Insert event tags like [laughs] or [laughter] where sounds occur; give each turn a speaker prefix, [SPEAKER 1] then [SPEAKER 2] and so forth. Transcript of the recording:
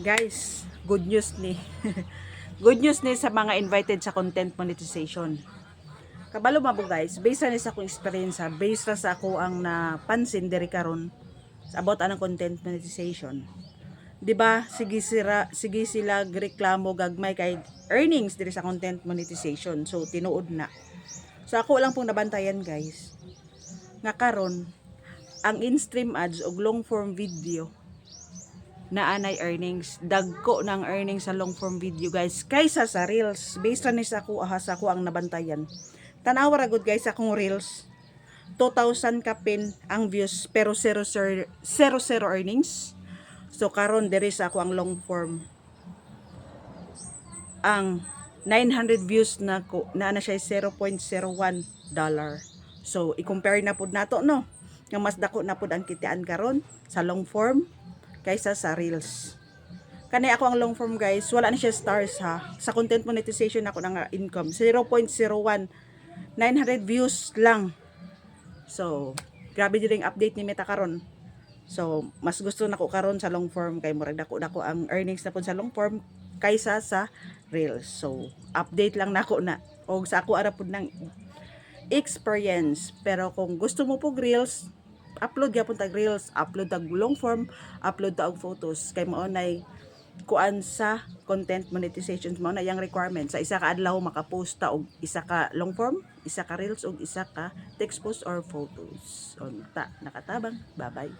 [SPEAKER 1] Guys, good news ni. [laughs] good news ni sa mga invited sa content monetization. Kabalo mabo guys, based na sa akong experience based sa ako ang napansin diri karon sa about anang content monetization. 'Di ba? Sige sila sige sila reklamo gagmay kay earnings diri sa content monetization. So tinuod na. So ako lang pong nabantayan guys. Nga karon ang in-stream ads og long form video na anay earnings dagko ng earnings sa long form video guys kaysa sa reels. Based ni sa ako aha sa ako ang nabantayan. Tanawa ra gud guys akong reels. 2,000 kapin ang views pero 0 0 0 earnings. So karon diri sa ako ang long form. Ang 900 views na ko na na siya 0.01 dollar. So i-compare na pud nato no? Nga mas dako na pud ang kitian karon sa long form kaysa sa reels. Kani ako ang long form guys, wala na siya stars ha. Sa content monetization ako ng income 0.01 900 views lang. So, grabe din ang update ni Meta karon. So, mas gusto nako karon sa long form kay murag dako dako ang earnings na pud sa long form kaysa sa reels. So, update lang nako na. Og sa ako ara pud ng experience. Pero kung gusto mo pog reels, upload gyapon tag reels, upload tag long form, upload tag photos kay mao nay kuan sa content monetization mao na yang requirement sa isa ka adlaw makapost ta og isa ka long form, isa ka reels ug isa ka text post or photos. On ta nakatabang. Bye-bye.